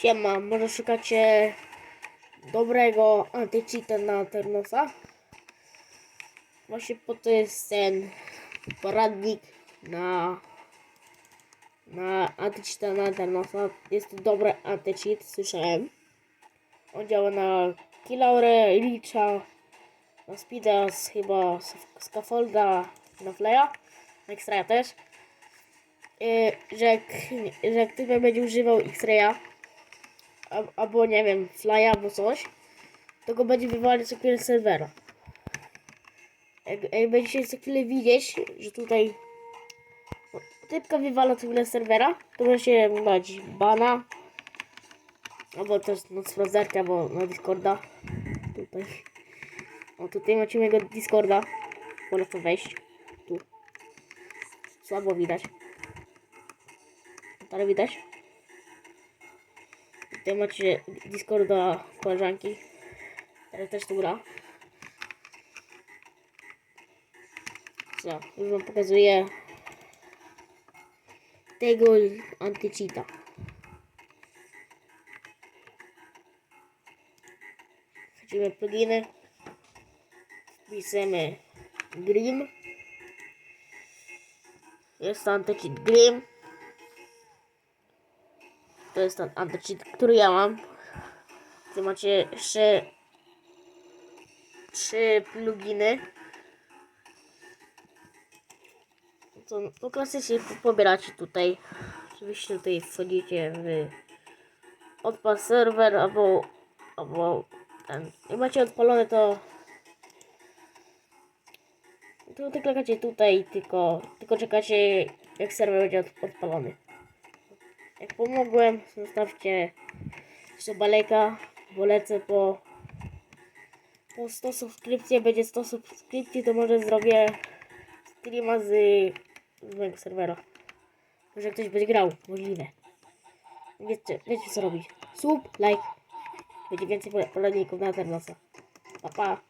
Siema, może szukacie dobrego antycheata na Ternosa? Właśnie po to jest ten poradnik na na antycheata na Ternosa. Jest to dobry antycheat, słyszałem. On działa na Kilaure, Licha, na Speeda, chyba Scaffolda, na Flaya, na X-Raya też. Yy, że, że ktoś będzie używał X-Raya, albo nie wiem, Flya albo coś, to go będzie wywalać co chwilę serwera. Jak, jak będziecie co chwilę widzieć, że tutaj typka wywala co chwilę serwera, to możecie dać bana, albo też na sprawdzarkę, albo na Discorda. Tutaj. O, tutaj macie mojego Discorda. Polecam wejść. Tu. Słabo widać. Ale widać. Tutaj macie Discorda koleżanki. Teraz też tu gra. Co? Już wam pokazuję tego antycheata. Wchodzimy w pluginy. Wpisujemy Grim. Jest antycheat Grim. To jest ten antycheat, który ja mam. Tu macie jeszcze trzy pluginy. To, to klasycznie po- pobieracie tutaj. Oczywiście tutaj wchodzicie w odpal serwer albo, albo ten. Jak macie odpalone to to klikacie tutaj, tylko, tylko czekacie jak serwer będzie od, odpalony. Jak pomogłem, zostawcie jeszcze baleka, bo lecę po, po 100 subskrypcji, będzie 100 subskrypcji, to może zrobię streama z, z mojego serwera. Może ktoś będzie grał, możliwe. Wiecie, wiecie co robić. Sub, like. Będzie więcej poradników na Ternosa. Pa, pa.